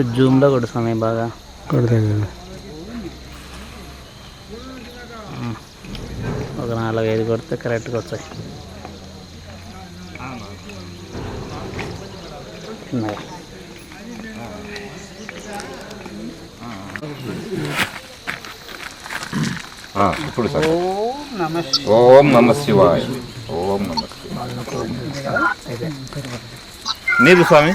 కొట్టు జూమ్లో కొట్టు సమయం బాగా. కొడతాను ఒక నాలుగు ఐదు కొడితే కరెక్ట్గా వస్తాయి. ఇప్పుడు సార్. ఓం నమ ఓం నమ శివాయ. ఓం నమ శివాయ. నీరు స్వామి?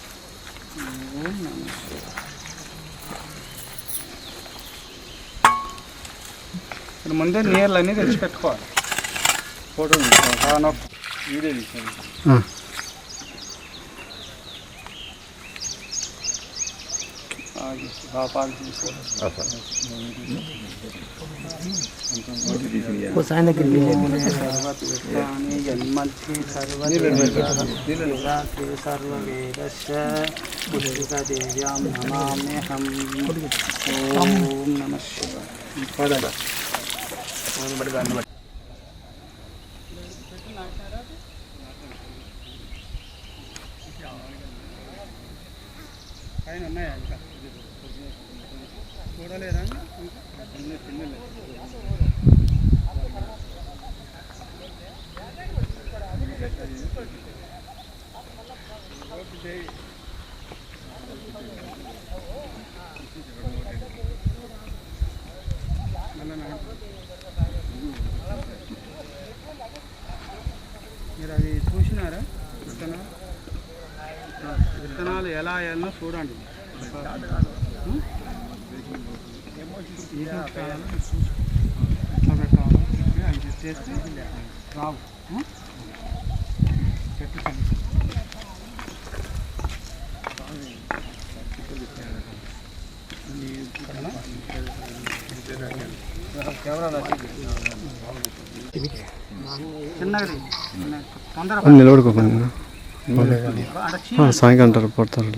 కుక్క ఇప్పుడు ముందే నీళ్ళు అన్నీ తెచ్చి పెట్టుకోవాలి ఫోటో వీడియో తీసాను పాలు తీసుకోవాలి ఆ, సార్. సర్వతీర్థాని జన్మల్కి సర్వతీర్థాని సర్వవేదస్య పుష్టికదేవ్యాం నమామ్యహం ఓం నమ శివాయ పైన ఉన్నాయా ఇంకా మీరు అది చూసినారా? విత్తనాలు? విత్తనాలు ఎలా వేయాలనో చూడండి. కెమెరా రావు చెట్టు నిలబడుకోకుండా సాయంకాలం అంటారు పడతారు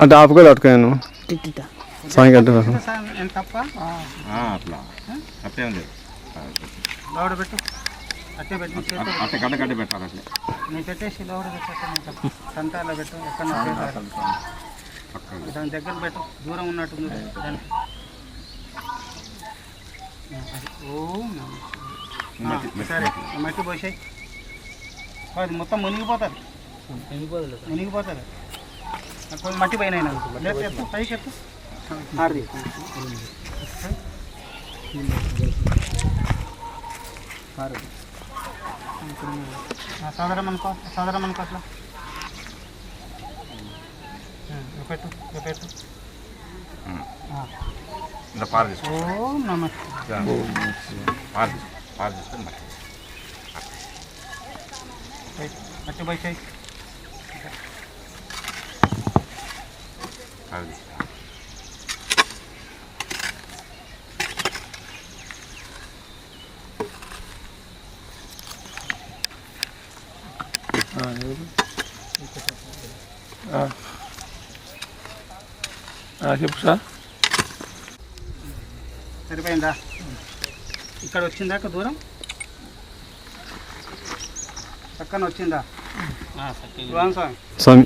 అంటే ఆపుకోదు అట్టుకోయాను సాయంకాలం అట్టే గడ్డ గడ్డ పెట్టాలి అట్లే. నీ పెట్టేసి లోడ పెట్టు సంతాలో పెట్టు. ఎక్కడ పక్కన దాని దగ్గర పెట్టు. దూరం ఉన్నట్టుంది దాని ఓం నమః శివాయ. మట్టి- ఆ, మట్టి- సరే. మట్టి పోసాయి. అది మొత్తం మునిగిపోతుంది. మునిగిపోతుంది. కొంచెం మట్టి పైన ఎత్తు, పైకి ఎత్తు. ఆరిది. ఆరిది. ఆ, సాధారణ అనుకో సాధారణ అనుకో అట్లా. పెట్టు పెట్టు. ఆ. ఇంత పాలు తీసుకో ఓం నమ పాలు తీసుకో పాలు తీసుకొని మట్టి మట్టి పోసాయి పాలు తీసుకో చెప్పు సార్ సరిపోయిందా? ఇక్కడ వచ్చిందాక దూరం? పక్కన వచ్చిందా? స్వామి స్వామి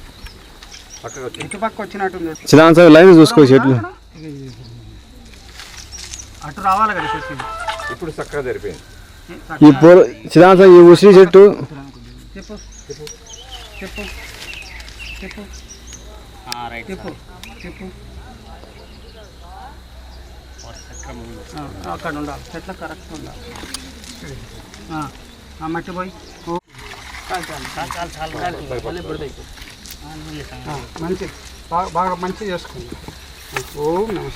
పక్కకు వచ్చి ఇటు పక్క వచ్చినట్టుంది. చిన్న సార్ లైన్ చూసుకో చెట్లు. అటు రావాలి కదా చెట్టు ఇప్పుడు చక్కగా జరిపోయింది. ఈ పూల ఈ ఉసిరి చెట్టు. చెప్పు. చెప్పు. చెప్పు. చెప్పు. చెప్పు. అక్కడ ఉండాలి. చెట్ల కరెక్ట్ ఉండాలి. ఆ, మట్టి పోయి. మంచి బాగా బాగా మంచి చేసుకోండి ఓం నమ